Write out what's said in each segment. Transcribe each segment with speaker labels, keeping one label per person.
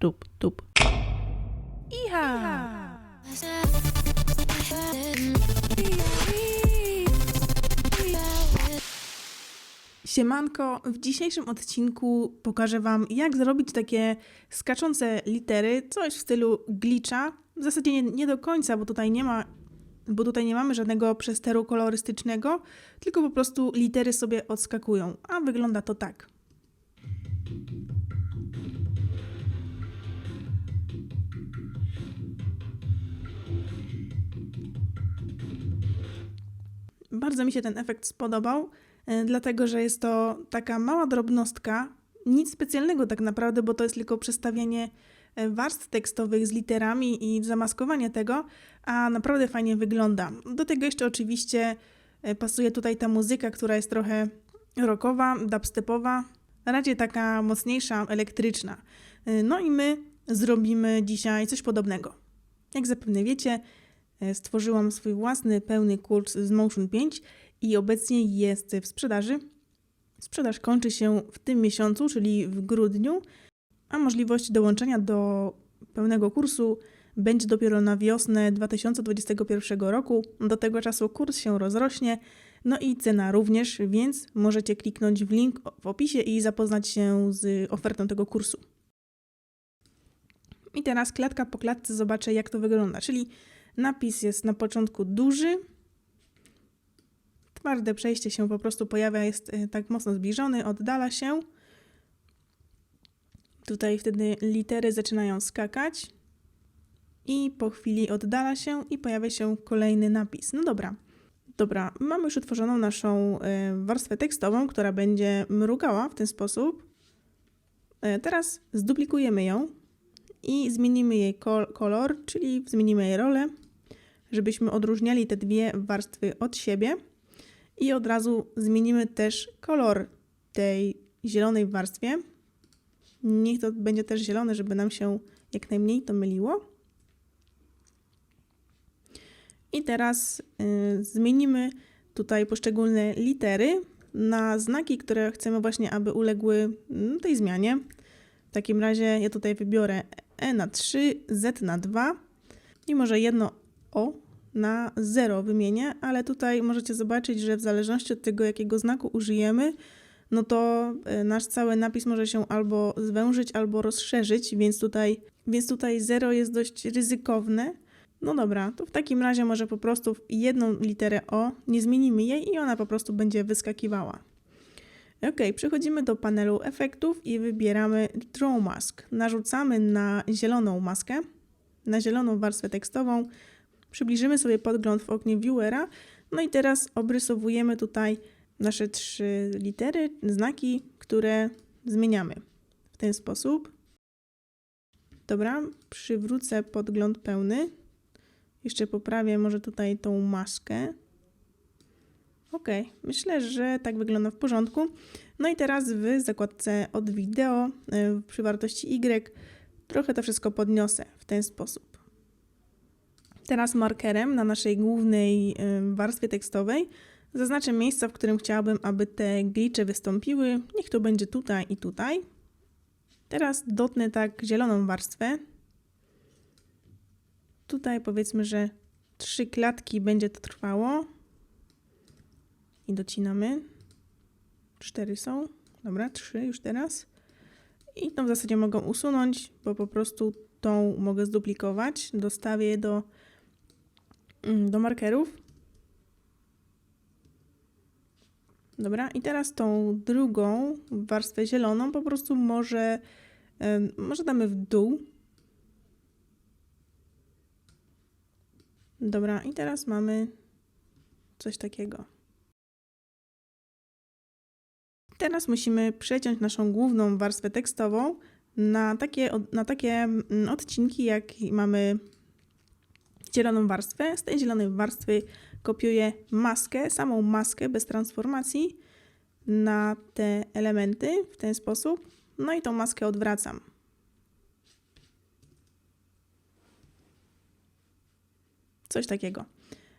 Speaker 1: tup, tup. Iha! Siemanko, w dzisiejszym odcinku pokażę Wam, jak zrobić takie skaczące litery, coś w stylu glitcha. W zasadzie nie, nie do końca, bo tutaj nie ma, bo tutaj nie mamy żadnego przesteru kolorystycznego, tylko po prostu litery sobie odskakują, a wygląda to tak. Bardzo mi się ten efekt spodobał, e, dlatego że jest to taka mała drobnostka, nic specjalnego tak naprawdę, bo to jest tylko przestawienie e, warstw tekstowych z literami i zamaskowanie tego, a naprawdę fajnie wygląda. Do tego jeszcze oczywiście e, pasuje tutaj ta muzyka, która jest trochę rockowa, dubstepowa, raczej taka mocniejsza, elektryczna. No i my zrobimy dzisiaj coś podobnego. Jak zapewne wiecie, stworzyłam swój własny pełny kurs z Motion 5 i obecnie jest w sprzedaży. Sprzedaż kończy się w tym miesiącu, czyli w grudniu, a możliwość dołączenia do pełnego kursu będzie dopiero na wiosnę 2021 roku. Do tego czasu kurs się rozrośnie, no i cena również, więc możecie kliknąć w link w opisie i zapoznać się z ofertą tego kursu. I teraz klatka po klatce zobaczę, jak to wygląda. Czyli napis jest na początku duży, twarde przejście się po prostu pojawia, jest e, tak mocno zbliżony, oddala się. Tutaj wtedy litery zaczynają skakać i po chwili oddala się i pojawia się kolejny napis. No dobra. Dobra, mamy już utworzoną naszą e, warstwę tekstową, która będzie mrugała w ten sposób. E, Teraz zduplikujemy ją i zmienimy jej kol- kolor, czyli zmienimy jej rolę, żebyśmy odróżniali te dwie warstwy od siebie. I od razu zmienimy też kolor tej zielonej warstwie. Niech to będzie też zielone, żeby nam się jak najmniej to myliło. I teraz y, zmienimy tutaj poszczególne litery na znaki, które chcemy właśnie, aby uległy mm, tej zmianie. W takim razie ja tutaj wybiorę E na 3, Z na 2 i może jedno O na 0 wymienię, ale tutaj możecie zobaczyć, że w zależności od tego, jakiego znaku użyjemy, no to e, nasz cały napis może się albo zwężyć, albo rozszerzyć, więc tutaj, więc tutaj 0 jest dość ryzykowne. No dobra, to w takim razie może po prostu jedną literę O nie zmienimy jej i ona po prostu będzie wyskakiwała. Ok, przechodzimy do panelu efektów i wybieramy Draw Mask. Narzucamy na zieloną maskę, na zieloną warstwę tekstową. Przybliżymy sobie podgląd w oknie Viewera. No i teraz obrysowujemy tutaj nasze trzy litery, znaki, które zmieniamy w ten sposób. Dobra, przywrócę podgląd pełny. Jeszcze poprawię może tutaj tą maskę. Ok, myślę, że tak wygląda w porządku. No i teraz w zakładce od wideo y, przy wartości Y trochę to wszystko podniosę w ten sposób. Teraz markerem na naszej głównej y, warstwie tekstowej zaznaczę miejsca, w którym chciałabym, aby te glitche wystąpiły. Niech to będzie tutaj i tutaj. Teraz dotnę tak zieloną warstwę. Tutaj powiedzmy, że trzy klatki będzie to trwało. I docinamy. Cztery są. Dobra, trzy już teraz. I tą w zasadzie mogą usunąć, bo po prostu tą mogę zduplikować. Dostawię je do, mm, do markerów. Dobra, i teraz tą drugą warstwę zieloną po prostu może, może damy w dół. Dobra, i teraz mamy coś takiego. Teraz musimy przeciąć naszą główną warstwę tekstową na takie, na takie mm, odcinki, jak mamy zieloną warstwę. Z tej zielonej warstwy kopiuję maskę, samą maskę bez transformacji na te elementy w ten sposób. No i tą maskę odwracam. Coś takiego.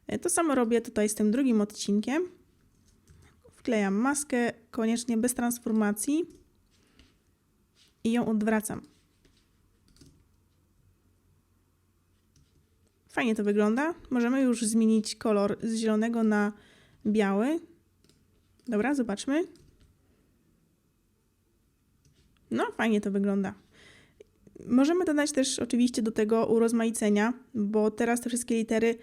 Speaker 1: E, To samo robię tutaj z tym drugim odcinkiem. Wklejam maskę, koniecznie bez transformacji i ją odwracam. Fajnie to wygląda. Możemy już zmienić kolor z zielonego na biały. Dobra, zobaczmy. No, fajnie to wygląda. Możemy dodać też oczywiście do tego urozmaicenia, bo teraz te wszystkie litery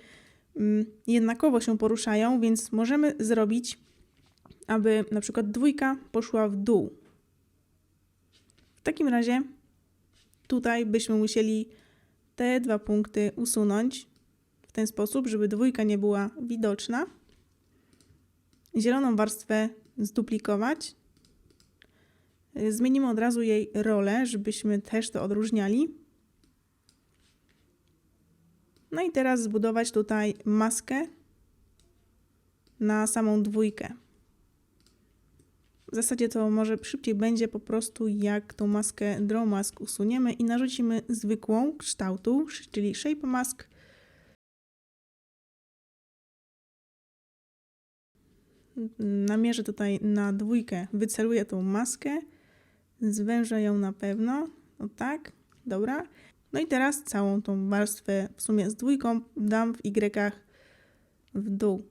Speaker 1: mm, jednakowo się poruszają, więc możemy zrobić aby na przykład dwójka poszła w dół. W takim razie tutaj byśmy musieli te dwa punkty usunąć w ten sposób, żeby dwójka nie była widoczna. Zieloną warstwę zduplikować. Zmienimy od razu jej rolę, żebyśmy też to odróżniali. No i teraz zbudować tutaj maskę na samą dwójkę. W zasadzie to może szybciej będzie po prostu jak tą maskę Draw Mask usuniemy i narzucimy zwykłą kształtu, czyli Shape Mask. Namierzę tutaj na dwójkę, wyceluję tą maskę, zwężę ją na pewno, o tak, dobra. No i teraz całą tą warstwę w sumie z dwójką dam w Y w dół.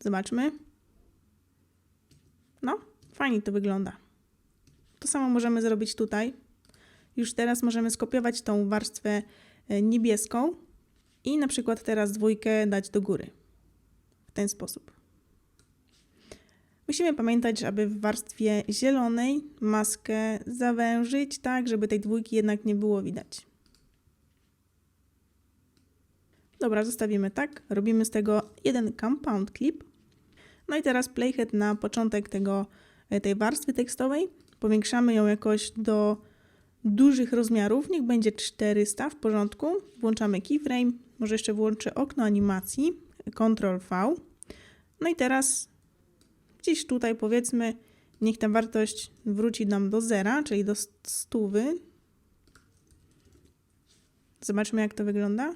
Speaker 1: Zobaczmy. No, fajnie to wygląda. To samo możemy zrobić tutaj. Już teraz możemy skopiować tą warstwę e, niebieską i na przykład teraz dwójkę dać do góry. W ten sposób. Musimy pamiętać, aby w warstwie zielonej maskę zawężyć tak, żeby tej dwójki jednak nie było widać. Dobra, zostawimy tak. Robimy z tego jeden compound clip. No i teraz playhead na początek tego, tej warstwy tekstowej. Powiększamy ją jakoś do dużych rozmiarów. Niech będzie 400 w porządku. Włączamy keyframe. Może jeszcze włączę okno animacji. Ctrl V. No i teraz gdzieś tutaj powiedzmy, niech ta wartość wróci nam do zera, czyli do stówy. Zobaczmy, jak to wygląda.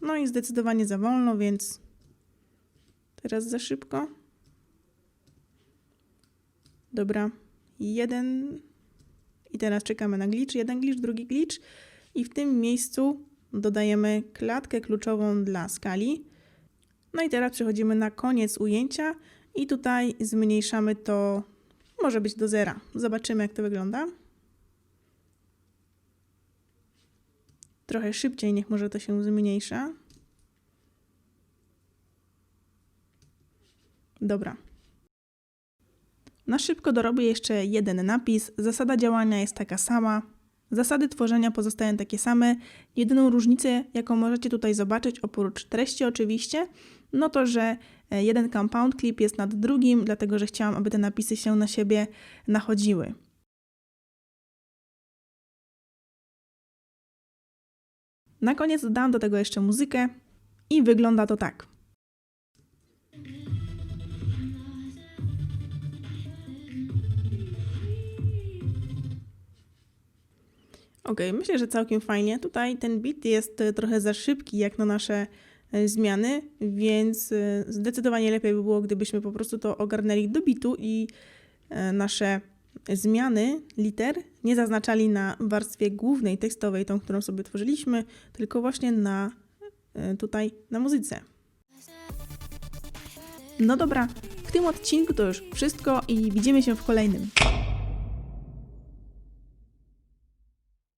Speaker 1: No i zdecydowanie za wolno, więc teraz za szybko. Dobra, jeden. I teraz czekamy na glitch. Jeden glitch, drugi glitch. I w tym miejscu dodajemy klatkę kluczową dla skali. No i teraz przechodzimy na koniec ujęcia i tutaj zmniejszamy to, może być do zera. Zobaczymy, jak to wygląda. Trochę szybciej, niech może to się zmniejsza. Dobra. Na szybko dorobię jeszcze jeden napis. Zasada działania jest taka sama. Zasady tworzenia pozostają takie same. Jedyną różnicę, jaką możecie tutaj zobaczyć, oprócz treści oczywiście, no to, że e, jeden compound clip jest nad drugim, dlatego że chciałam, aby te napisy się na siebie nachodziły. Na koniec dodam do tego jeszcze muzykę i wygląda to tak. Ok, myślę, że całkiem fajnie. Tutaj ten beat jest e, trochę za szybki jak na nasze e, zmiany, więc e, zdecydowanie lepiej by było, gdybyśmy po prostu to ogarnęli do bitu i nasze zmiany liter nie zaznaczali na warstwie głównej tekstowej, tą, którą sobie tworzyliśmy, tylko właśnie na tutaj na muzyce. No dobra, w tym odcinku to już wszystko i widzimy się w kolejnym.